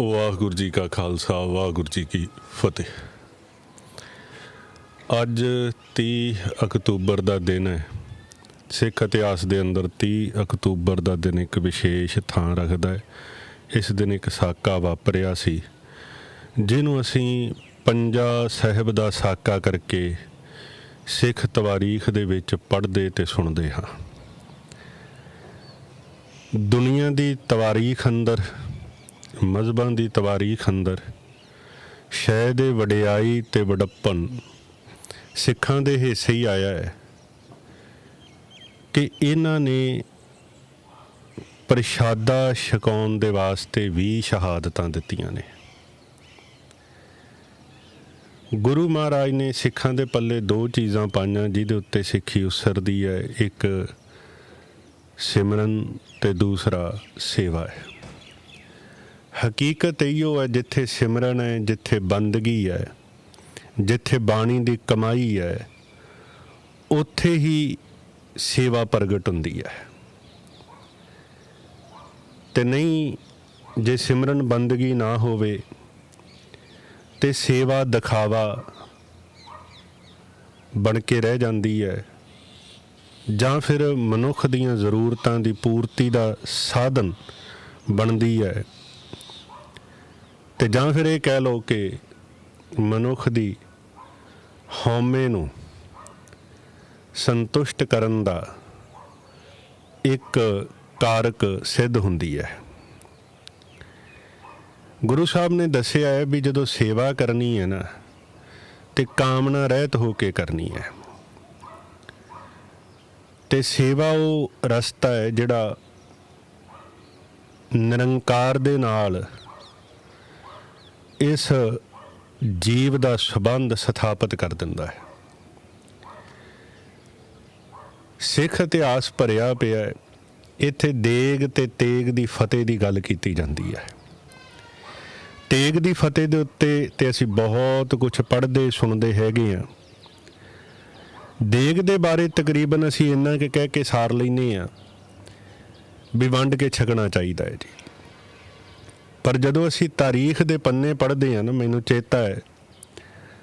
ਵਾਹਿਗੁਰੂ ਜੀ ਕਾ ਖਾਲਸਾ, ਵਾਹਿਗੁਰੂ ਜੀ ਕੀ ਫਤਿਹ। ਅੱਜ 30 ਅਕਤੂਬਰ ਦਾ ਦਿਨ ਹੈ। ਸਿੱਖ ਇਤਿਹਾਸ ਦੇ ਅੰਦਰ 30 ਅਕਤੂਬਰ ਦਾ ਦਿਨ ਇੱਕ ਵਿਸ਼ੇਸ਼ ਥਾਂ ਰੱਖਦਾ ਹੈ। ਇਸ ਦਿਨ ਇੱਕ ਸਾਕਾ ਵਾਪਰਿਆ ਸੀ, ਜਿਹਨੂੰ ਅਸੀਂ ਪੰਜਾ ਸਾਹਿਬ ਦਾ ਸਾਕਾ ਕਰਕੇ ਸਿੱਖ ਤਵਾਰੀਖ ਦੇ ਵਿੱਚ ਪੜ੍ਹਦੇ ਤੇ ਸੁਣਦੇ ਹਾਂ। ਦੁਨੀਆ ਦੀ ਤਵਾਰੀਖ ਅੰਦਰ ਮਜ਼ਬਾਂ ਦੀ ਤਵਾਰੀਖ ਅੰਦਰ ਸ਼ੈ ਦੇ ਵਡਿਆਈ ਤੇ ਵਡੱਪਨ, ਸਿੱਖਾਂ ਦੇ ਹਿੱਸੇ ਹੀ ਆਇਆ ਹੈ ਕਿ ਇਹਨਾਂ ਨੇ ਪ੍ਰਸ਼ਾਦਾ ਛਕਾਉਣ ਦੇ ਵਾਸਤੇ ਵੀ ਸ਼ਹਾਦਤਾਂ ਦਿੱਤੀਆਂ ਨੇ। ਗੁਰੂ ਮਹਾਰਾਜ ਨੇ ਸਿੱਖਾਂ ਦੇ ਪੱਲੇ ਦੋ ਚੀਜ਼ਾਂ ਪਾਈਆਂ, ਜਿਹਦੇ ਉੱਤੇ ਸਿੱਖੀ ਉਸਰਦੀ ਹੈ, ਇੱਕ ਸਿਮਰਨ ਤੇ ਦੂਸਰਾ ਸੇਵਾ ਹੈ। ਹਕੀਕਤ ਇਹੋ ਹੈ ਜਿੱਥੇ ਸਿਮਰਨ ਹੈ, ਜਿੱਥੇ ਬੰਦਗੀ ਹੈ, ਜਿੱਥੇ ਬਾਣੀ ਦੀ ਕਮਾਈ ਹੈ, ਉੱਥੇ ਹੀ ਸੇਵਾ ਪ੍ਰਗਟ ਹੁੰਦੀ ਹੈ। ਤੇ ਨਹੀਂ, ਜੇ ਸਿਮਰਨ ਬੰਦਗੀ ਨਾ ਹੋਵੇ, ਤੇ ਸੇਵਾ ਦਿਖਾਵਾ ਬਣ ਕੇ ਰਹਿ ਜਾਂਦੀ ਹੈ, ਜਾਂ ਫਿਰ ਮਨੁੱਖ ਦੀਆਂ ਜ਼ਰੂਰਤਾਂ ਦੀ ਪੂਰਤੀ ਦਾ ਸਾਧਨ ਬਣਦੀ ਹੈ। ਤੇ ਜਾਂ ਫਿਰ ਇਹ ਕਹਿ ਲਓ ਕਿ ਮਨੁੱਖ ਦੀ ਹਉਮੈ ਨੂੰ ਸੰਤੁਸ਼ਟ ਕਰਨ ਦਾ ਇੱਕ ਕਾਰਕ ਸਿੱਧ ਹੁੰਦੀ ਹੈ। ਗੁਰੂ ਸਾਹਿਬ ਨੇ ਦੱਸਿਆ ਹੈ ਵੀ ਜਦੋਂ ਸੇਵਾ ਕਰਨੀ ਹੈ ਨਾ, ਤੇ ਕਾਮਨਾ ਰਹਿਤ ਹੋ ਕੇ ਕਰਨੀ ਹੈ। ਤੇ ਸੇਵਾ ਉਹ ਰਸਤਾ ਹੈ ਜਿਹੜਾ ਨਿਰੰਕਾਰ ਦੇ ਨਾਲ ਇਸ ਜੀਵ ਦਾ ਸਬੰਧ ਸਥਾਪਿਤ ਕਰ ਦਿੰਦਾ ਹੈ। ਸਿੱਖ ਇਤਿਹਾਸ ਭਰਿਆ ਪਿਆ ਹੈ। ਇੱਥੇ ਦੇਗ ਤੇ ਤੇਗ ਦੀ ਫਤਿਹ ਦੀ ਗੱਲ ਕੀਤੀ ਜਾਂਦੀ ਹੈ। ਤੇਗ ਦੀ ਫਤਿਹ ਦੇ ਉੱਤੇ ਤੇ ਅਸੀਂ ਬਹੁਤ ਕੁਝ ਪੜ੍ਹਦੇ, ਸੁਣਦੇ ਹੈਗੇ ਆ ਦੇਗ ਦੇ ਬਾਰੇ ਤਕਰੀਬਨ ਅਸੀਂ ਇੰਨਾ ਕਿ ਕਹਿ ਕੇ ਸਾਰ ਲੈਨੇ ਆ ਵੀ ਵੰਡ ਕੇ ਛਕਣਾ ਚਾਹੀਦਾ ਹੈ ਜੀ। ਪਰ ਜਦੋਂ ਅਸੀਂ ਤਾਰੀਖ ਦੇ ਪੰਨੇ ਪੜ੍ਹਦੇ ਹਾਂ ਨਾ, ਮੈਨੂੰ ਚੇਤਾ ਹੈ।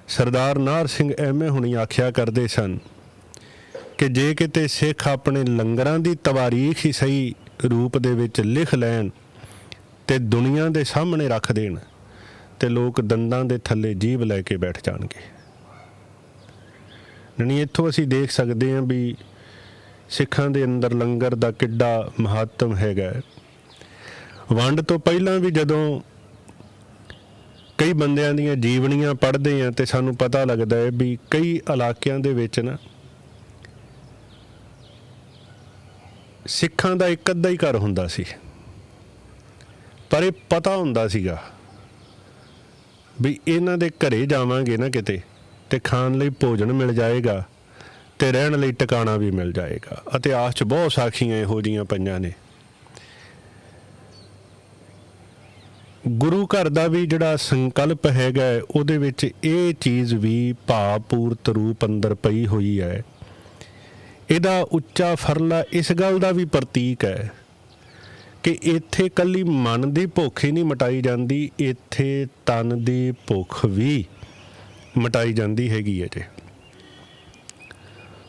ਸਰਦਾਰ ਨਾਰ ਸਿੰਘ ਐਵੇਂ ਹੁਣੀ ਆਖਿਆ ਕਰਦੇ ਸਨ ਕਿ ਜੇ ਕਿਤੇ ਸਿੱਖ ਆਪਣੇ ਲੰਗਰਾਂ ਦੀ ਤਵਾਰੀਖ ਹੀ ਸਹੀ ਰੂਪ ਦੇ ਵਿੱਚ ਲਿਖ ਲੈਣ ਤੇ ਦੁਨੀਆ ਦੇ ਸਾਹਮਣੇ ਰੱਖ ਦੇਣ ਤੇ ਲੋਕ ਦੰਦਾਂ ਦੇ ਥੱਲੇ ਜੀਭ ਲੈ ਕੇ ਬੈਠ ਜਾਣਗੇ। ਨਹੀਂ ਇੱਥੋਂ ਅਸੀਂ ਦੇਖ ਸਕਦੇ ਹਾਂ ਵੀ ਸਿੱਖਾਂ ਦੇ ਅੰਦਰ ਲੰਗਰ ਦਾ ਕਿੱਡਾ ਮਹੱਤਵ ਹੈਗਾ ਵੰਡ ਤੋਂ ਪਹਿਲਾਂ ਵੀ ਜਦੋਂ ਕਈ ਬੰਦਿਆਂ ਦੀਆਂ ਜੀਵਨੀਆਂ ਪੜ੍ਹਦੇ ਆ ਤੇ ਸਾਨੂੰ ਪਤਾ ਲੱਗਦਾ ਹੈ ਵੀ ਕਈ ਇਲਾਕਿਆਂ ਦੇ ਵਿੱਚ ਨਾ ਸਿੱਖਾਂ ਦਾ ਇੱਕ ਅੱਧਾ ਹੀ ਘਰ ਹੁੰਦਾ ਸੀ। ਪਰ ਇਹ ਪਤਾ ਹੁੰਦਾ ਸੀਗਾ ਵੀ ਇਹਨਾਂ ਦੇ ਘਰੇ ਜਾਵਾਂਗੇ ਨਾ ਕਿਤੇ ਤੇ ਖਾਣ ਲਈ ਭੋਜਨ ਮਿਲ ਜਾਏਗਾ ਤੇ ਰਹਿਣ ਲਈ ਟਿਕਾਣਾ ਵੀ ਮਿਲ ਜਾਏਗਾ ਇਤਿਹਾਸ 'ਚ ਬਹੁਤ ਸਾਖੀਆਂ ਇਹੋ ਜੀਆਂ ਪਈਆਂ ਨੇ। ਗੁਰੂ ਘਰ ਦਾ ਵੀ ਜਿਹੜਾ ਸੰਕਲਪ ਹੈਗਾ ਉਹਦੇ ਵਿੱਚ ਇਹ ਚੀਜ਼ ਵੀ ਭਾਵਪੂਰਤ ਰੂਪ ਅੰਦਰ ਪਈ ਹੋਈ ਹੈ। ਇਹਦਾ ਉੱਚਾ ਫਰਲਾ ਇਸ ਗੱਲ ਦਾ ਵੀ ਪ੍ਰਤੀਕ ਹੈ ਕਿ ਇੱਥੇ ਕੱਲੀ ਮਨ ਦੀ ਭੁੱਖ ਹੀ ਨਹੀਂ ਮਟਾਈ ਜਾਂਦੀ, ਇੱਥੇ ਤਨ ਦੀ ਭੁੱਖ ਵੀ ਮਟਾਈ ਜਾਂਦੀ ਹੈਗੀ ਹੈ ਜੇ।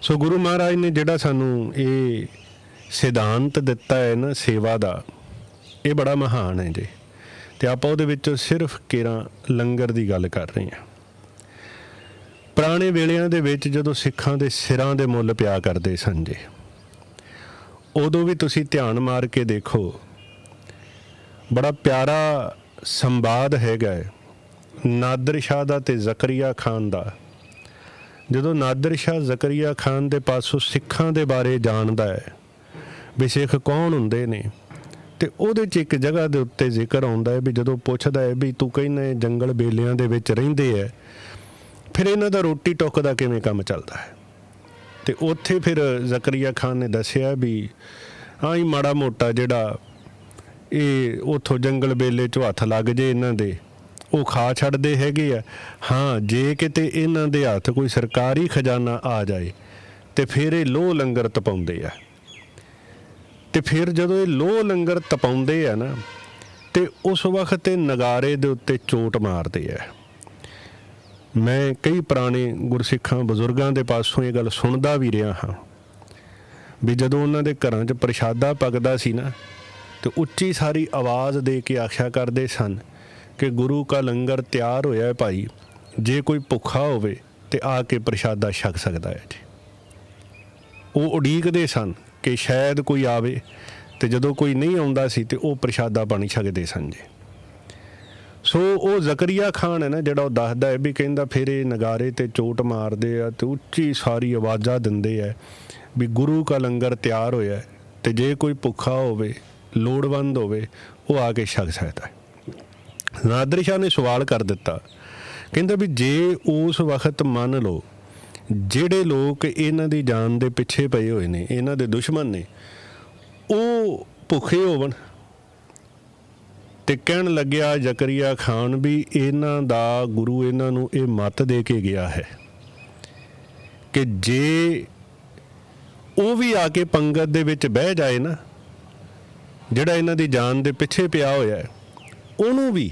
ਸੋ ਗੁਰੂ ਮਹਾਰਾਜ ਨੇ ਜਿਹੜਾ ਸਾਨੂੰ ਇਹ ਸਿਧਾਂਤ ਦਿੱਤਾ ਹੈ ਨਾ ਸੇਵਾ ਦਾ, ਇਹ ਬੜਾ ਮਹਾਨ ਹੈ ਜੀ। ਤੇ ਆਪਾਂ ਉਹਦੇ ਵਿੱਚੋਂ ਸਿਰਫ ਕੇਰਾ ਲੰਗਰ ਦੀ ਗੱਲ ਕਰ ਰਹੇ ਹਾਂ। ਪੁਰਾਣੇ ਵੇਲਿਆਂ ਦੇ ਵਿੱਚ ਜਦੋਂ ਸਿੱਖਾਂ ਦੇ ਸਿਰਾਂ ਦੇ ਮੁੱਲ ਪਿਆ ਕਰਦੇ ਸਨ ਜੀ, ਉਦੋਂ ਵੀ ਤੁਸੀਂ ਧਿਆਨ ਮਾਰ ਕੇ ਦੇਖੋ, ਬੜਾ ਪਿਆਰਾ ਸੰਵਾਦ ਹੈਗਾ ਨਾਦਰ ਸ਼ਾਹ ਦਾ ਤੇ ਜ਼ਕਰੀਆ ਖਾਨ ਦਾ। ਜਦੋਂ ਨਾਦਰ ਸ਼ਾਹ ਜ਼ਕਰੀਆ ਖਾਨ ਦੇ ਪਾਸੋਂ ਸਿੱਖਾਂ ਦੇ ਬਾਰੇ ਜਾਣਦਾ ਹੈ, ਵੀ ਸਿੱਖ ਕੌਣ ਹੁੰਦੇ ਨੇ? ਤੇ ਉਹਦੇ 'ਚ ਇੱਕ ਜਗ੍ਹਾ ਦੇ ਉੱਤੇ ਜ਼ਿਕਰ ਆਉਂਦਾ ਹੈ ਵੀ ਜਦੋਂ ਪੁੱਛਦਾ ਹੈ ਵੀ ਤੂੰ ਕਹਿੰਦਾ ਜੰਗਲ ਬੇਲਿਆਂ ਦੇ ਵਿੱਚ ਰਹਿੰਦੇ ਐ ਫਿਰ ਇਹਨਾਂ ਦਾ ਰੋਟੀ ਟੁੱਕ ਦਾ ਕਿਵੇਂ ਕੰਮ ਚੱਲਦਾ ਹੈ? ਤੇ ਉੱਥੇ ਫਿਰ ਜ਼ਕਰੀਆ ਖਾਨ ਨੇ ਦੱਸਿਆ ਵੀ ਹਾਂ ਹੀ ਮਾੜਾ ਮੋਟਾ ਜਿਹੜਾ ਇਹ ਉਥੋਂ ਜੰਗਲ ਬੇਲੇ 'ਚੋਂ ਹੱਥ ਲੱਗ ਜੇ ਇਹਨਾਂ ਦੇ, ਉਹ ਖਾ ਛੱਡਦੇ ਹੈਗੇ ਆ। ਹਾਂ, ਜੇ ਕਿਤੇ ਇਹਨਾਂ ਦੇ ਹੱਥ ਕੋਈ ਸਰਕਾਰੀ ਖਜ਼ਾਨਾ ਆ ਜਾਏ ਤੇ ਫਿਰ ਇਹ ਲੋਹ ਲੰਗਰ ਤਪਾਉਂਦੇ ਆ। ਤੇ ਫਿਰ ਜਦੋਂ ਇਹ ਲੋਹ ਲੰਗਰ ਤਪਾਉਂਦੇ ਆ ਨਾ, ਤੇ ਉਸ ਵਕਤ ਇਹ ਨਗਾਰੇ ਦੇ ਉੱਤੇ ਚੋਟ ਮਾਰਦੇ ਆ। ਮੈਂ ਕਈ ਪੁਰਾਣੇ ਗੁਰਸਿੱਖਾਂ ਬਜ਼ੁਰਗਾਂ ਦੇ ਪਾਸੋਂ ਇਹ ਗੱਲ ਸੁਣਦਾ ਵੀ ਰਿਹਾ ਹਾਂ ਵੀ ਜਦੋਂ ਉਹਨਾਂ ਦੇ ਘਰਾਂ 'ਚ ਪ੍ਰਸ਼ਾਦਾ ਪਕਦਾ ਸੀ ਨਾ, ਤੇ ਉੱਚੀ ਸਾਰੀ ਆਵਾਜ਼ ਦੇ ਕੇ ਆਖਿਆ ਕਰਦੇ ਸਨ ਕਿ ਗੁਰੂ ਕਾ ਲੰਗਰ ਤਿਆਰ ਹੋਇਆ ਹੈ ਭਾਈ, ਜੇ ਕੋਈ ਭੁੱਖਾ ਹੋਵੇ ਤੇ ਆ ਕੇ ਪ੍ਰਸ਼ਾਦਾ ਛਕ ਸਕਦਾ ਹੈ ਜੀ। ਉਹ ਉਡੀਕਦੇ ਸਨ ਕਿ ਸ਼ਾਇਦ ਕੋਈ ਆਵੇ ਤੇ ਜਦੋਂ ਕੋਈ ਨਹੀਂ ਆਉਂਦਾ ਸੀ ਤੇ ਉਹ ਪ੍ਰਸ਼ਾਦਾ ਪਾਣੀ ਛਕਦੇ ਸਨ ਜੀ। ਸੋ ਉਹ ਜ਼ਕਰੀਆ ਖਾਨ ਹੈ ਨਾ, ਜਿਹੜਾ ਉਹ ਦੱਸਦਾ ਹੈ ਵੀ ਕਹਿੰਦਾ ਫਿਰ ਇਹ ਨਗਾਰੇ ਤੇ ਚੋਟ ਮਾਰਦੇ ਆ ਤੇ ਉੱਚੀ ਸਾਰੀ ਆਵਾਜ਼ਾਂ ਦਿੰਦੇ ਆ ਵੀ ਗੁਰੂ ਕਾ ਲੰਗਰ ਤਿਆਰ ਹੋਇਆ ਹੈ ਤੇ ਜੇ ਕੋਈ ਭੁੱਖਾ ਹੋਵੇ, ਲੋੜਵੰਦ ਹੋਵੇ, ਉਹ ਆ ਕੇ ਛਕ ਸਕਦਾ ਹੈ। ਨਾਦਰ ਸ਼ਾਹ ਨੇ ਸਵਾਲ ਕਰ ਦਿੱਤਾ, ਕਹਿੰਦਾ ਵੀ ਜੇ ਉਸ ਵਕਤ ਮੰਨ ਲਓ ਜਿਹੜੇ ਲੋਕ ਇਹਨਾਂ ਦੀ ਜਾਨ ਦੇ ਪਿੱਛੇ ਪਏ ਹੋਏ ਨੇ, ਇਹਨਾਂ ਦੇ ਦੁਸ਼ਮਣ ਨੇ, ਉਹ ਭੁੱਖੇ ਹੋਵਣ ਤੇ ਕਹਿਣ ਲੱਗਿਆ, ਜ਼ਕਰੀਆ ਖਾਨ ਵੀ ਇਹਨਾਂ ਦਾ ਗੁਰੂ ਇਹਨਾਂ ਨੂੰ ਇਹ ਮਤ ਦੇ ਕੇ ਗਿਆ ਹੈ ਕਿ ਜੇ ਉਹ ਵੀ ਆ ਕੇ ਪੰਗਤ ਦੇ ਵਿੱਚ ਬਹਿ ਜਾਏ ਨਾ, ਜਿਹੜਾ ਇਹਨਾਂ ਦੀ ਜਾਨ ਦੇ ਪਿੱਛੇ ਪਿਆ ਹੋਇਆ ਹੈ, ਉਹਨੂੰ ਵੀ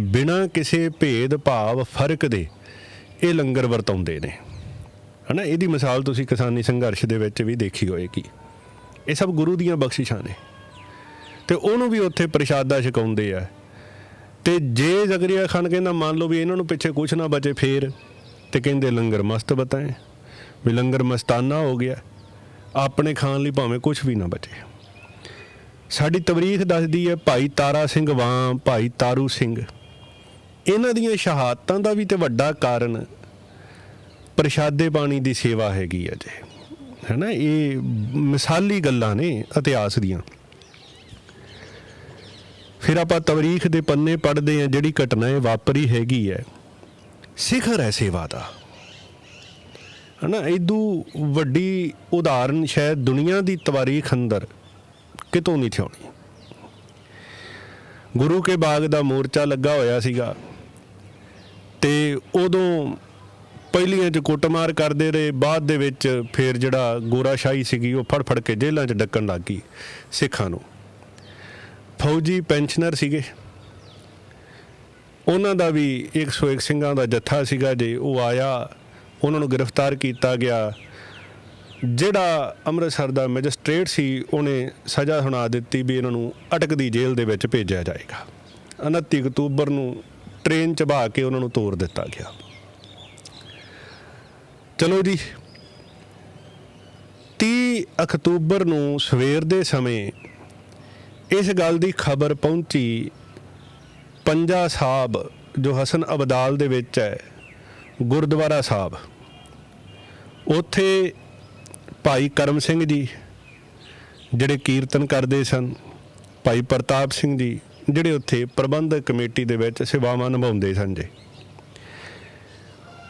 ਬਿਨਾਂ ਕਿਸੇ ਭੇਦ ਭਾਵ ਫ਼ਰਕ ਦੇ ਇਹ ਲੰਗਰ ਵਰਤਾਉਂਦੇ ਨੇ। ਹਨਾ, ਇਹਦੀ ਮਿਸਾਲ ਤੁਸੀਂ ਕਿਸਾਨੀ ਸੰਘਰਸ਼ ਦੇ ਵਿੱਚ ਵੀ ਦੇਖੀ ਹੋਏਗੀ। ਇਹ ਸਭ ਗੁਰੂ ਦੀਆਂ ਬਖਸ਼ਿਸ਼ਾਂ ਨੇ। ਤੇ ਉਹਨੂੰ ਵੀ ਉੱਥੇ ਪ੍ਰਸ਼ਾਦਾ ਛਕਾਉਂਦੇ ਆ। ਤੇ ਜੇ ਜ਼ਕਰੀਆ ਖਾਨ ਕਹਿੰਦਾ, ਮੰਨ ਲਓ ਵੀ ਇਹਨਾਂ ਨੂੰ ਪਿੱਛੇ ਕੁਝ ਨਾ ਬਚੇ ਫੇਰ, ਤੇ ਕਹਿੰਦੇ ਲੰਗਰ ਮਸਤ ਬਤਾਏ। ਵੀ ਲੰਗਰ ਮਸਤਾਨਾ ਹੋ ਗਿਆ। ਆਪਣੇ ਖਾਣ ਲਈ ਭਾਵੇਂ ਕੁਝ ਵੀ ਨਾ ਬਚੇ। ਸਾਡੀ ਤਵਰੀਖ ਦੱਸਦੀ ਹੈ, ਭਾਈ ਤਾਰਾ ਸਿੰਘ ਵਾਂ, ਭਾਈ ਤਾਰੂ ਸਿੰਘ। ਇਹਨਾਂ ਦੀਆਂ ਸ਼ਹਾਦਤਾਂ ਦਾ ਵੀ ਤੇ ਵੱਡਾ ਕਾਰਨ ਪ੍ਰਸ਼ਾਦੇ ਪਾਣੀ ਦੀ ਸੇਵਾ ਹੈਗੀ ਹੈ ਜੀ। ਹੈਨਾ, ਇਹ ਮਿਸਾਲੀ ਗੱਲਾਂ ਨੇ, ਇਤਿਹਾਸ ਦੀਆਂ। ਫਿਰ ਆਪਾਂ ਤਵਰੀਖ ਦੇ ਪੰਨੇ ਪੜ੍ਹਦੇ ਆ ਜਿਹੜੀ ਘਟਨਾ ਇਹ ਵਾਪਰੀ ਹੈਗੀ ਹੈ। ਸਿਖਰ ਹੈ ਸੇਵਾ ਦਾ। ਹਨਾ ਇਦੋਂ ਵੱਡੀ ਉਦਾਹਰਨ ਸ਼ਾਇਦ ਦੁਨੀਆ ਦੀ ਤਵਾਰੀਖ ਅੰਦਰ ਕਿਤੋਂ ਨਹੀਂ ਥਿਉਣੀ। ਗੁਰੂ ਕੇ ਬਾਗ ਦਾ ਮੋਰਚਾ ਲੱਗਾ ਹੋਇਆ ਸੀਗਾ। ਤੇ ਉਦੋਂ ਪਹਿਲੀਆਂ ਚ ਕੁੱਟਮਾਰ ਕਰਦੇ ਰਹੇ, ਬਾਅਦ ਦੇ ਵਿੱਚ ਫਿਰ ਜਿਹੜਾ ਗੋਰਾਸ਼ਾਹੀ ਸੀਗੀ, ਉਹ ਫੜ ਫੜ ਕੇ ਜੇਲ੍ਹਾਂ 'ਚ ਡੱਕਣ ਲੱਗ ਗਈ ਸਿੱਖਾਂ ਨੂੰ। ਫੌਜੀ ਪੈਨਸ਼ਨਰ ਸੀਗੇ। ਉਹਨਾਂ ਦਾ ਵੀ 101 ਸਿੰਘਾਂ ਦਾ ਜੱਥਾ ਸੀਗਾ ਜੇ ਉਹ ਆਇਆ, ਉਹਨਾਂ ਨੂੰ ਗ੍ਰਿਫਤਾਰ ਕੀਤਾ ਗਿਆ। ਜਿਹੜਾ ਅੰਮ੍ਰਿਤਸਰ ਦਾ ਮੈਜਿਸਟ੍ਰੇਟ ਸੀ, ਉਹਨੇ ਸਜ਼ਾ ਸੁਣਾ ਦਿੱਤੀ ਵੀ ਇਹਨਾਂ ਨੂੰ ਅਟਕਦੀ ਜੇਲ੍ਹ ਦੇ ਵਿੱਚ ਭੇਜਿਆ ਜਾਏਗਾ। 29 ਅਕਤੂਬਰ ਨੂੰ ਟ੍ਰੇਨ ਚਬਾ ਕੇ ਉਹਨਾਂ ਨੂੰ ਤੋਰ ਦਿੱਤਾ ਗਿਆ। ਚਲੋ ਜੀ। 30 ਅਕਤੂਬਰ ਨੂੰ ਸਵੇਰ ਦੇ ਸਮੇਂ ਇਸ ਗੱਲ ਦੀ ਖਬਰ ਪਹੁੰਚੀ ਪੰਜਾ ਸਾਹਿਬ, ਜੋ ਹਸਨ ਅਬਦਾਲ ਦੇ ਵਿੱਚ ਹੈ, ਗੁਰਦੁਆਰਾ ਸਾਹਿਬ। ਉੱਥੇ ਭਾਈ ਕਰਮ ਸਿੰਘ ਜੀ, ਜਿਹੜੇ ਕੀਰਤਨ ਕਰਦੇ ਸਨ, ਭਾਈ ਪ੍ਰਤਾਪ ਸਿੰਘ ਜੀ, ਜਿਹੜੇ ਉੱਥੇ ਪ੍ਰਬੰਧਕ ਕਮੇਟੀ ਦੇ ਵਿੱਚ ਸੇਵਾਵਾਂ ਨਿਭਾਉਂਦੇ ਸਨ ਜੀ।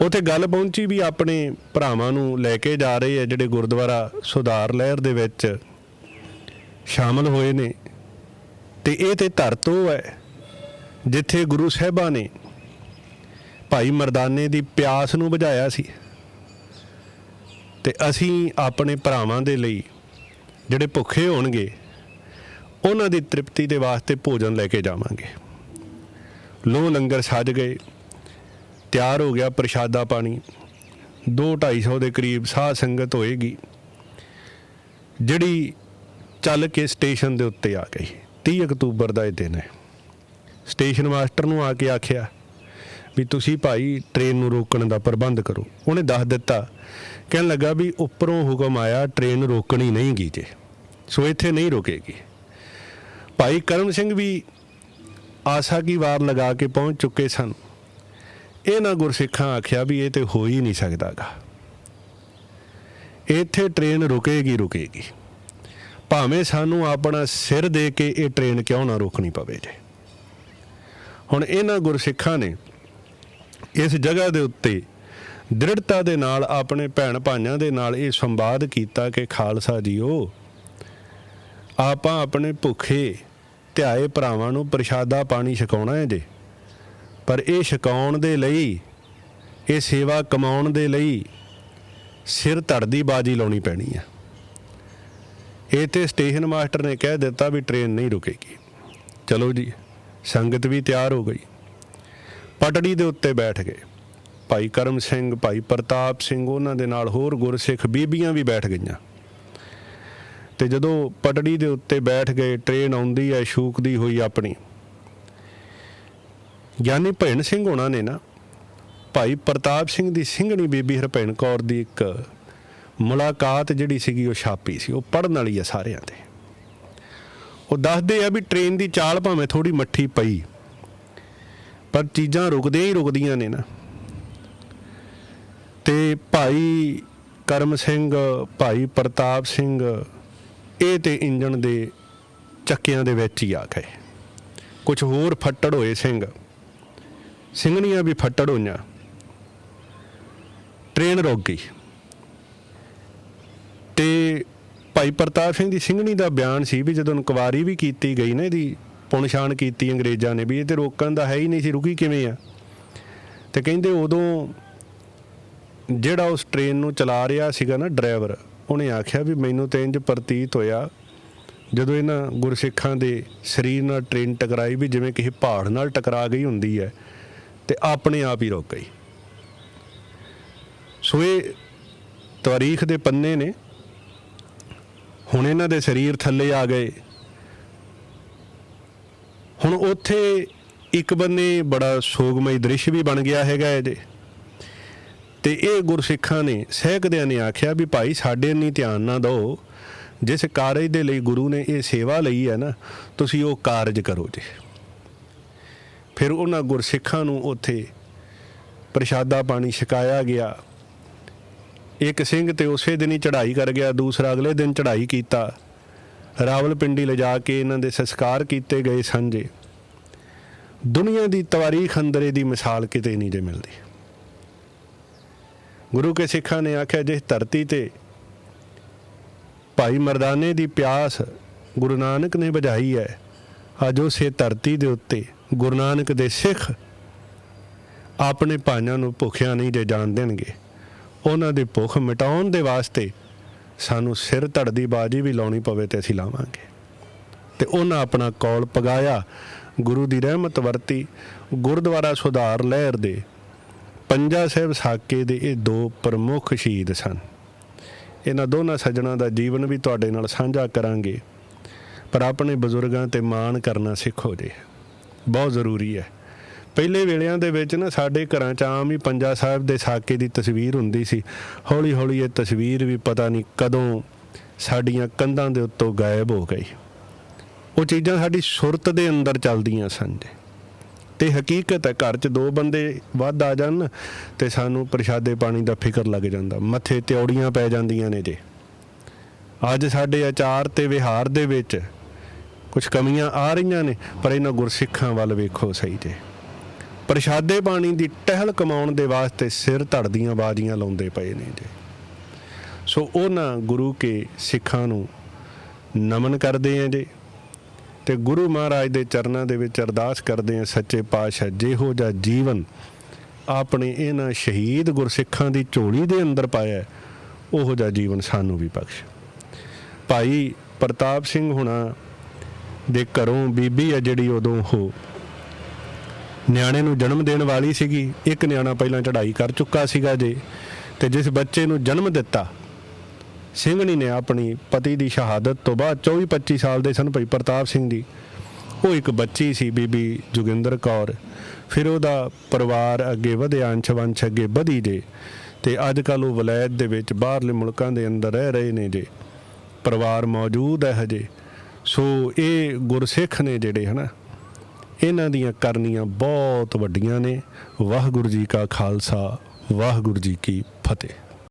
ਉੱਥੇ ਗੱਲ ਪਹੁੰਚੀ ਵੀ ਆਪਣੇ ਭਰਾਵਾਂ ਨੂੰ ਲੈ ਕੇ ਜਾ ਰਹੇ ਆ ਜਿਹੜੇ ਗੁਰਦੁਆਰਾ ਸੁਧਾਰ ਲਹਿਰ ਦੇ ਵਿੱਚ ਸ਼ਾਮਲ ਹੋਏ ਨੇ। ਤੇ ਇਹ ਤੇ ਧਰਤੋ ਹੈ ਜਿੱਥੇ ਗੁਰੂ ਸਾਹਿਬਾਂ ਨੇ ਭਾਈ ਮਰਦਾਨੇ ਦੀ ਪਿਆਸ ਨੂੰ ਬੁਝਾਇਆ ਸੀ। ਤੇ ਅਸੀਂ ਆਪਣੇ ਭਰਾਵਾਂ ਦੇ ਲਈ ਜਿਹੜੇ ਭੁੱਖੇ ਹੋਣਗੇ, ਉਹਨਾਂ ਦੀ ਤ੍ਰਿਪਤੀ ਦੇ ਵਾਸਤੇ ਭੋਜਨ ਲੈ ਕੇ ਜਾਵਾਂਗੇ। ਲੋ ਲੰਗਰ ਛੱਜ ਗਏ। ਤਿਆਰ ਹੋ ਗਿਆ ਪ੍ਰਸ਼ਾਦਾ ਪਾਣੀ। 2-250 ਦੇ ਕਰੀਬ ਸਾਧ ਸੰਗਤ ਹੋਏਗੀ, ਜਿਹੜੀ ਚੱਲ ਕੇ ਸਟੇਸ਼ਨ ਦੇ ਉੱਤੇ ਆ ਗਈ। 30 ਅਕਤੂਬਰ ਦਾ ਇਹ ਦਿਨ ਹੈ। ਸਟੇਸ਼ਨ ਮਾਸਟਰ ਨੂੰ ਆ ਕੇ ਆਖਿਆ ਵੀ ਤੁਸੀਂ ਭਾਈ ਟ੍ਰੇਨ ਨੂੰ ਰੋਕਣ ਦਾ ਪ੍ਰਬੰਧ ਕਰੋ। ਉਹਨੇ ਦੱਸ ਦਿੱਤਾ। ਕਹਿਣ ਲੱਗਾ ਵੀ ਉੱਪਰੋਂ ਹੁਕਮ ਆਇਆ ਟ੍ਰੇਨ ਰੋਕਣੀ ਨਹੀਂ ਗਈ ਜੇ, ਸੋ ਇੱਥੇ ਨਹੀਂ ਰੁਕੇਗੀ। ਭਾਈ ਕਰਮ ਸਿੰਘ ਵੀ ਆਸਾ ਕੀ ਵਾਰ ਲਗਾ ਕੇ ਪਹੁੰਚ ਚੁੱਕੇ ਸਨ। ਇਹਨਾਂ ਗੁਰਸਿੱਖਾਂ ਆਖਿਆ ਵੀ ਇਹ ਤੇ ਹੋ ਹੀ ਨਹੀਂ ਸਕਦਾਗਾ। ਇੱਥੇ ਟ੍ਰੇਨ ਰੁਕੇਗੀ ਰੁਕੇਗੀ। ਭਾਵੇਂ ਸਾਨੂੰ ਆਪਣਾ ਸਿਰ ਦੇ ਕੇ ਇਹ ਟ੍ਰੇਨ ਕਿਉਂ ਨਾ ਰੋਕਣੀ ਪਵੇ ਜੇ। ਹੁਣ ਇਹਨਾਂ ਗੁਰਸਿੱਖਾਂ ਨੇ ਇਸ ਜਗ੍ਹਾ ਦੇ ਉੱਤੇ ਦ੍ਰਿੜਤਾ ਦੇ ਨਾਲ ਆਪਣੇ ਭੈਣ ਭਾਈਆਂ ਦੇ ਨਾਲ ਇਹ ਸੰਵਾਦ ਕੀਤਾ ਕਿ ਖਾਲਸਾ ਜੀਓ, ਆਪਾਂ ਆਪਣੇ ਭੁੱਖੇ ਧਿਆਏ ਭਰਾਵਾਂ ਨੂੰ ਪ੍ਰਸ਼ਾਦਾ ਪਾਣੀ ਛਕਾਉਣਾ ਹੈ ਜੇ। ਪਰ ਇਹ ਛਕਾਉਣ ਦੇ ਲਈ, ਇਹ ਸੇਵਾ ਕਮਾਉਣ ਦੇ ਲਈ ਸਿਰ ਧੜ ਦੀ ਬਾਜੀ ਲਾਉਣੀ ਪੈਣੀ ਆ। ਇਹ ਤੇ ਸਟੇਸ਼ਨ ਮਾਸਟਰ ਨੇ ਕਹਿ ਦਿੱਤਾ ਵੀ ਟ੍ਰੇਨ ਨਹੀਂ ਰੁਕੇਗੀ। ਚਲੋ ਜੀ, ਸੰਗਤ ਵੀ ਤਿਆਰ ਹੋ ਗਈ। ਪਟੜੀ ਦੇ ਉੱਤੇ ਬੈਠ ਗਏ। ਭਾਈ ਕਰਮ ਸਿੰਘ, ਭਾਈ ਪ੍ਰਤਾਪ ਸਿੰਘ, ਉਹਨਾਂ ਦੇ ਨਾਲ ਹੋਰ ਗੁਰਸਿੱਖ ਬੀਬੀਆਂ ਵੀ ਬੈਠ ਗਈਆਂ। ਤੇ ਜਦੋਂ ਪਟੜੀ ਦੇ ਉੱਤੇ ਬੈਠ ਗਏ, ਟ੍ਰੇਨ ਆਉਂਦੀ ਹੈ, ਸ਼ੂਕਦੀ ਹੋਈ ਆਪਣੀ। ਗਿਆਨੀ ਭੈਣ ਸਿੰਘ ਹੋਣਾ ਨੇ ਨਾ, ਭਾਈ ਪ੍ਰਤਾਪ ਸਿੰਘ ਦੀ ਸਿੰਘਣੀ ਬੀਬੀ ਹਰਭੈਣ ਕੌਰ ਦੀ ਇੱਕ ਮੁਲਾਕਾਤ ਜਿਹੜੀ ਸੀਗੀ ਉਹ ਛਾਪੀ ਸੀ, ਉਹ ਪੜਨ ਵਾਲੀ ਆ ਸਾਰਿਆਂ ਤੇ। ਉਹ ਦੱਸਦੇ ਆ ਵੀ ਟ੍ਰੇਨ ਦੀ ਚਾਲ ਭਾਵੇਂ ਥੋੜੀ ਮੱਠੀ ਪਈ, ਪਰ ਚੀਜ਼ਾਂ ਰੁਕਦੀਆਂ ਹੀ ਰੁਕਦੀਆਂ ਨੇ ਨਾ। ਤੇ ਭਾਈ ਕਰਮ ਸਿੰਘ, ਭਾਈ ਪ੍ਰਤਾਪ ਸਿੰਘ, ਇਹ ਤੇ ਇੰਜਣ ਦੇ ਚੱਕਿਆਂ ਦੇ ਵਿੱਚ ਹੀ ਆ ਗਏ। ਕੁਝ ਹੋਰ ਫੱਟੜ ਹੋਏ ਸਿੰਘ। ਸਿੰਘਣੀਆਂ ਵੀ ਫੱਟੜ ਹੋਈਆਂ। ਟ੍ਰੇਨ ਰੁਕ ਗਈ। ਤੇ ਭਾਈ ਪ੍ਰਤਾਪ ਸਿੰਘ ਦੀ ਸਿੰਘਣੀ ਦਾ ਬਿਆਨ ਸੀ ਵੀ ਜਦੋਂ ਇਨਕੁਆਰੀ ਵੀ ਕੀਤੀ ਗਈ ਨਾ ਇਹਦੀ, ਪੁਣਛਾਣ ਕੀਤੀ ਅੰਗਰੇਜ਼ਾਂ ਨੇ ਵੀ ਇਹ ਤੇ ਰੋਕਣ ਦਾ ਹੈ ਹੀ ਨਹੀਂ ਸੀ, ਰੁਕੀ ਕਿਵੇਂ ਆ? ਤੇ ਕਹਿੰਦੇ ਉਦੋਂ ਜਿਹੜਾ ਉਸ ਟ੍ਰੇਨ ਨੂੰ ਚਲਾ ਰਿਹਾ ਸੀਗਾ ਨਾ ਡਰਾਈਵਰ, ਉਹਨੇ ਆਖਿਆ ਵੀ ਮੈਨੂੰ ਤੇ ਇੰਜ ਪ੍ਰਤੀਤ ਹੋਇਆ ਜਦੋਂ ਇਹਨਾਂ ਗੁਰਸਿੱਖਾਂ ਦੇ ਸਰੀਰ ਨਾਲ ਟ੍ਰੇਨ ਟਕਰਾਈ ਵੀ ਜਿਵੇਂ ਕਿਸੇ ਪਹਾੜ ਨਾਲ ਟਕਰਾ ਗਈ ਹੁੰਦੀ ਹੈ। ਤੇ ਆਪਣੇ ਆਪ ਹੀ ਰੁਕ ਗਈ। ਸੋ ਇਹ ਤਾਰੀਖ ਦੇ ਪੰਨੇ ਨੇ। ਹੁਣ ਇਹਨਾਂ ਦੇ ਸਰੀਰ ਥੱਲੇ ਆ ਗਏ। ਹੁਣ ਉੱਥੇ ਇੱਕ ਬੰਨੇ ਬੜਾ ਸੋਗਮਈ ਦ੍ਰਿਸ਼ ਵੀ ਬਣ ਗਿਆ ਹੈਗਾ ਇਹਦੇ। ਤੇ ਇਹ ਗੁਰਸਿੱਖਾਂ ਨੇ ਸਹਿਕਦਿਆਂ ਨੇ ਆਖਿਆ ਵੀ ਭਾਈ ਸਾਡੇ ਨਹੀਂ ਧਿਆਨ ਨਾ ਦਿਓ। ਜਿਸ ਕਾਰਜ ਦੇ ਲਈ ਗੁਰੂ ਨੇ ਇਹ ਸੇਵਾ ਲਈ ਹੈ ਨਾ, ਤੁਸੀਂ ਉਹ ਕਾਰਜ ਕਰੋ ਜੀ। ਫਿਰ ਉਹਨਾਂ ਗੁਰਸਿੱਖਾਂ ਨੂੰ ਉੱਥੇ ਪ੍ਰਸ਼ਾਦਾ ਪਾਣੀ ਛਕਾਇਆ ਗਿਆ। ਇੱਕ ਸਿੰਘ ਤੇ ਉਸੇ ਦਿਨ ਹੀ ਚੜ੍ਹਾਈ ਕਰ ਗਿਆ, ਦੂਸਰਾ ਅਗਲੇ ਦਿਨ ਚੜ੍ਹਾਈ ਕੀਤਾ। ਰਾਵਲਪਿੰਡੀ ਲਿਜਾ ਕੇ ਇਹਨਾਂ ਦੇ ਸੰਸਕਾਰ ਕੀਤੇ ਗਏ ਸਾਂਝੇ। ਦੁਨੀਆ ਦੀ ਤਵਾਰੀਖ ਅੰਦਰ ਦੀ ਮਿਸਾਲ ਕਿਤੇ ਨਹੀਂ ਜੇ ਮਿਲਦੀ। ਗੁਰੂ ਕੇ ਸਿੱਖਾਂ ਨੇ ਆਖਿਆ, ਜਿਸ ਧਰਤੀ ਤੇ ਭਾਈ ਮਰਦਾਨੇ ਦੀ ਪਿਆਸ ਗੁਰੂ ਨਾਨਕ ਨੇ ਬੁਝਾਈ ਹੈ, ਅੱਜ ਉਸੇ ਧਰਤੀ ਦੇ ਉੱਤੇ ਗੁਰੂ ਨਾਨਕ ਦੇ ਸਿੱਖ ਆਪਣੇ ਭਾਈਆਂ ਨੂੰ ਭੁੱਖਿਆ ਨਹੀਂ ਜੇ ਜਾਣ ਦੇਣਗੇ। ਉਹਨਾਂ ਦੀ ਭੁੱਖ ਮਿਟਾਉਣ ਦੇ ਵਾਸਤੇ ਸਾਨੂੰ ਸਿਰ ਧੜ ਦੀ ਬਾਜੀ ਵੀ ਲਾਉਣੀ ਪਵੇ ਤੇ ਅਸੀਂ ਲਾਵਾਂਗੇ। ਤੇ ਉਹਨਾਂ ਆਪਣਾ ਕੌਲ ਪਗਾਇਆ, ਗੁਰੂ ਦੀ ਰਹਿਮਤ ਵਰਤੀ, ਗੁਰਦੁਆਰਾ ਸੁਧਾਰ ਲਹਿਰ ਦੇ ਪੰਜਾ ਸਾਹਿਬ ਸਾਕੇ ਦੇ ਇਹ ਦੋ ਪ੍ਰਮੁੱਖ ਸ਼ਹੀਦ ਸਨ। ਇਹਨਾਂ ਦੋਨਾਂ ਸੱਜਣਾ ਦਾ ਜੀਵਨ ਵੀ ਤੁਹਾਡੇ ਨਾਲ ਸਾਂਝਾ ਕਰਾਂਗੇ, ਪਰ ਆਪਣੇ ਬਜ਼ੁਰਗਾਂ ਤੇ ਮਾਣ ਕਰਨਾ ਸਿੱਖੋ ਜੀ। ਬਹੁਤ ਜ਼ਰੂਰੀ ਹੈ। ਪਹਿਲੇ ਵੇਲਿਆਂ ਦੇ ਵਿੱਚ ਨਾ ਸਾਡੇ ਘਰਾਂ 'ਚ ਆਮ ਹੀ ਪੰਜਾ ਸਾਹਿਬ ਦੇ ਸਾਕੇ ਦੀ ਤਸਵੀਰ ਹੁੰਦੀ ਸੀ। ਹੌਲੀ ਹੌਲੀ ਇਹ ਤਸਵੀਰ ਵੀ ਪਤਾ ਨਹੀਂ ਕਦੋਂ ਸਾਡੀਆਂ ਕੰਧਾਂ ਦੇ ਉੱਤੋਂ ਗਾਇਬ ਹੋ ਗਈ। ਉਹ ਚੀਜ਼ਾਂ ਸਾਡੀ ਸੁਰਤ ਦੇ ਅੰਦਰ ਚੱਲਦੀਆਂ ਸਨ ਜੀ। ਤੇ ਹਕੀਕਤ ਹੈ ਘਰ 'ਚ ਦੋ ਬੰਦੇ ਵੱਧ ਆ ਜਾਣ ਤੇ ਸਾਨੂੰ ਪ੍ਰਸ਼ਾਦੇ ਪਾਣੀ ਦਾ ਫਿਕਰ ਲੱਗ ਜਾਂਦਾ। ਮੱਥੇ ਤਿਉੜੀਆਂ ਪੈ ਜਾਂਦੀਆਂ ਨੇ ਜੀ। ਅੱਜ ਸਾਡੇ ਆਚਾਰ ਤੇ ਵਿਹਾਰ ਦੇ ਵਿੱਚ ਕੁਝ ਕਮੀਆਂ ਆ ਰਹੀਆਂ ਨੇ, ਪਰ ਇਹਨਾਂ ਗੁਰਸਿੱਖਾਂ ਵੱਲ ਵੇਖੋ ਸਹੀ ਜੇ। ਪ੍ਰਸ਼ਾਦੇ ਪਾਣੀ ਦੀ ਟਹਿਲ ਕਮਾਉਣ ਦੇ ਵਾਸਤੇ ਸਿਰ ਧੜਦੀਆਂ ਬਾਜੀਆਂ ਲਾਉਂਦੇ ਪਏ ਨੇ ਜੀ। ਸੋ ਉਹਨਾਂ ਗੁਰੂ ਕੇ ਸਿੱਖਾਂ ਨੂੰ ਨਮਨ ਕਰਦੇ ਆਂ ਜੀ। ਤੇ ਗੁਰੂ ਮਹਾਰਾਜ ਦੇ ਚਰਨਾਂ ਦੇ ਵਿੱਚ ਅਰਦਾਸ ਕਰਦੇ ਆਂ, ਸੱਚੇ ਪਾਤਸ਼ਾਹ ਜਿਹੋ ਜਿਹਾ ਜੀਵਨ ਆਪਣੇ ਇਹਨਾਂ ਸ਼ਹੀਦ ਗੁਰਸਿੱਖਾਂ ਦੀ ਝੋਲੀ ਦੇ ਅੰਦਰ ਪਾਇਆ ਉਹੋ ਜਿਹਾ ਜੀਵਨ ਸਾਨੂੰ ਵੀ ਬਖਸ਼। ਭਾਈ ਪ੍ਰਤਾਪ ਸਿੰਘ ਹੁਣਾ ਦੇ ਘਰੋਂ ਬੀਬੀ ਆ ਜਿਹੜੀ ਉਦੋਂ ਉਹ ਨਿਆਣੇ ਨੂੰ ਜਨਮ ਦੇਣ ਵਾਲੀ ਸੀਗੀ, ਇੱਕ ਨਿਆਣਾ ਪਹਿਲਾਂ ਚੜ੍ਹਾਈ ਕਰ ਚੁੱਕਾ ਸੀਗਾ ਜੇ, ਤੇ ਜਿਸ ਬੱਚੇ ਨੂੰ ਜਨਮ ਦਿੱਤਾ, ਸਿੰਘਣੀ ਨੇ ਆਪਣੀ ਪਤੀ ਦੀ ਸ਼ਹਾਦਤ ਤੋਂ ਬਾਅਦ 24 25 ਸਾਲ ਦੇ ਸਨ ਭਾਈ ਪ੍ਰਤਾਪ ਸਿੰਘ ਦੀ। ਉਹ ਇੱਕ ਬੱਚੀ ਸੀ ਬੀਬੀ ਜੋਗਿੰਦਰ ਕੌਰ। ਫਿਰ ਉਹਦਾ ਪਰਿਵਾਰ ਅੱਗੇ ਵਧਿਆ ਅੰਸ਼ ਵੰਸ਼ ਅੱਗੇ ਵਧੀ ਜੇ, ਤੇ ਅੱਜ ਕੱਲ ਉਹ ਵਲਾਇਤ ਦੇ ਵਿੱਚ ਬਾਹਰਲੇ ਮੁਲਕਾਂ ਦੇ ਅੰਦਰ ਰਹਿ ਰਹੇ ਨੇ ਜੇ। ਪਰਿਵਾਰ ਮੌਜੂਦ ਹੈ ਹਜੇ। ਸੋ ਇਹ ਗੁਰਸਿੱਖ ਨੇ ਜਿਹੜੇ ਹਨਾ, ਇਹਨਾਂ ਦੀਆਂ ਕਰਨੀਆਂ ਬਹੁਤ ਵੱਡੀਆਂ ਨੇ। ਵਾਹਿਗੁਰੂ ਜੀ ਕਾ ਖਾਲਸਾ, ਵਾਹਿਗੁਰੂ ਜੀ ਕੀ ਫਤਿਹ।